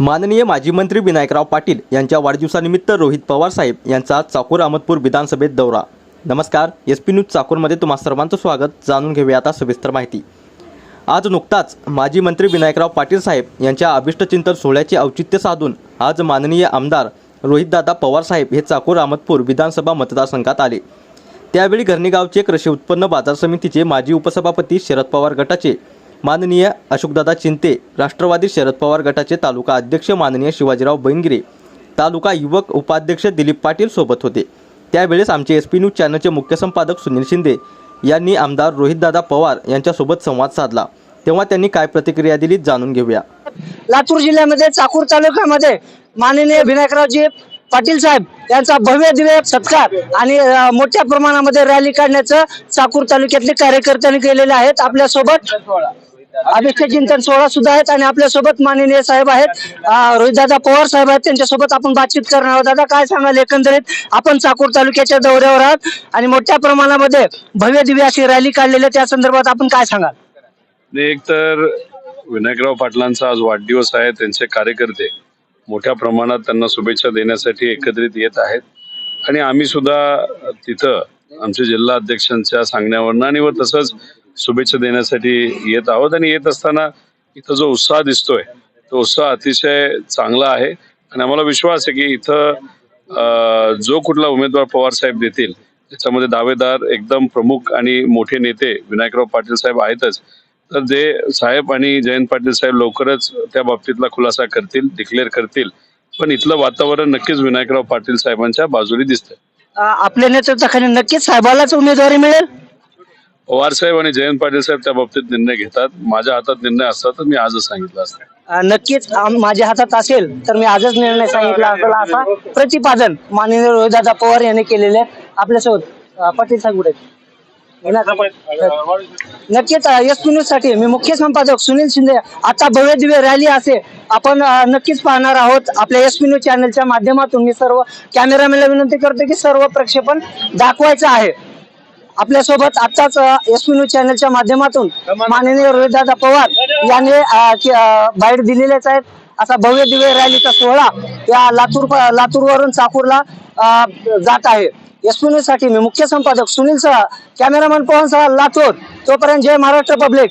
माननीय माजी मंत्री विनायकराव पाटील यांच्या वाढदिवसानिमित्त रोहित पवार साहेब यांचा चाकूर अहमदपूर विधानसभेत दौरा. नमस्कार एस पी न्यूज चाकूरमध्ये तुम्हा सर्वांचं स्वागत. जाणून घेऊया आता सविस्तर माहिती. आज नुकताच माजी मंत्री विनायकराव पाटील साहेब यांच्या अभिष्टचिंतन सोहळ्याचे औचित्य साधून आज माननीय आमदार रोहितदादा पवार साहेब हे चाकूर अहमदपूर विधानसभा मतदारसंघात आले. त्यावेळी घरणीगावचे कृषी उत्पन्न बाजार समितीचे माजी उपसभापती शरद पवार गटाचे माननीय अशोकदादा चिंते राष्ट्रवादी शरद पवार गटाचे तालुका अध्यक्ष माननीय शिवाजीराव बैनगिरे तालुका युवक उपाध्यक्ष दिलीप पाटील सोबत होते. त्यावेळेस आमचे एस पी न्यूज चॅनलचे मुख्य संपादक सुनील शिंदे यांनी आमदार रोहितदादा पवार यांच्यासोबत संवाद साधला. तेव्हा त्यांनी काय प्रतिक्रिया दिली जाणून घेऊया. लातूर जिल्ह्यामध्ये चाकूर तालुक्यामध्ये माननीय विनायकरावजी पाटील साहेब यांचा भव्य दिव्य सत्कार आणि मोठ्या प्रमाणामध्ये रॅली काढण्याचं चाकूर तालुक्यातले कार्यकर्त्यांनी केलेले आहेत. आपल्यासोबत अभिष्ट चिंतन सोहळा सुद्धा आहेत आणि आपल्यासोबत माननीय साहेब आहेत. रोहित रोहितदादा पवार साहेब आहेत. त्यांच्यासोबत आपण बातचीत करणार आहोत. दादा काय सांगाल? एकंदरीत आपण चाकूर तालुक्याच्या दौऱ्यावर आहात आणि मोठ्या प्रमाणामध्ये भव्य दिव्य अशी रॅली काढलेली आहे. त्या संदर्भात आपण काय सांगाल? एक तर विनायकराव पाटलांचा आज वाढदिवस आहे. त्यांचे कार्यकर्ते मोठ्या प्रमाणात त्यांना शुभेच्छा देण्यासाठी एकत्रित येत आहेत. आणि आम्ही सुद्धा तिथं आमच्या जिल्हा अध्यक्षांच्या सांगण्यावरनं आणि व तसंच शुभेच्छा देण्यासाठी येत आहोत आणि येत असताना इथं जो उत्साह दिसतोय तो उत्साह अतिशय चांगला आहे. आणि आम्हाला विश्वास आहे की इथं जो कुठला उमेदवार पवार साहेब देतील त्याच्यामध्ये दावेदार एकदम प्रमुख आणि मोठे नेते विनायकराव पाटील साहेब आहेतच. तर जे साहेब आणि जयंत पाटील साहेब लवकरच त्या बाबतीतला खुलासा करतील डिक्लेअर करतील. पण इथलं वातावरण नक्कीच विनायकराव पाटील साहेबांच्या बाजूने दिसतंय. आपल्या नेतृत्वाखाली नक्कीच साहेबालाच उमेदवारी मिळेल? पवार साहेब आणि जयंत पाटील साहेब त्या बाबतीत निर्णय घेतात. माझ्या हातात निर्णय असता तर मी आजच सांगितलं असतं. अ, नक्कीच आम- माझ्या हातात असेल तर मी आजच निर्णय सांगितला असेल असा प्रतिपादन माननीय रोहिदादा पवार यांनी केलेले आहे. आपल्यासोबत अ, पाटील साहेब कुठे आहेत? नक्कीच एस न्यूजसाठी मी मुख्य संपादक सुनील शिंदे आता भव्य दिव्य रॅली असे आपण अ, नक्कीच पाहणार आहोत. आपल्या एस न्यूज चॅनलच्या माध्यमातून मी सर्व कॅमेरामॅनला विनंती करतो की सर्व प्रक्षेपण दाखवायचं आहे. आपल्यासोबत आताच एस पी न्यूज चॅनलच्या माध्यमातून माननीय रोहितदादा पवार यांनी बाईट दिलेलेच आहेत. असा भव्य दिव्य रॅलीचा सोहळा या लातूर लातूर वरून चाकूरला जात आहे. एस पी न्यूजसाठी मी मुख्य संपादक सुनील सह कॅमेरामॅन पवन सह लातूर. तोपर्यंत जय महाराष्ट्र पब्लिक.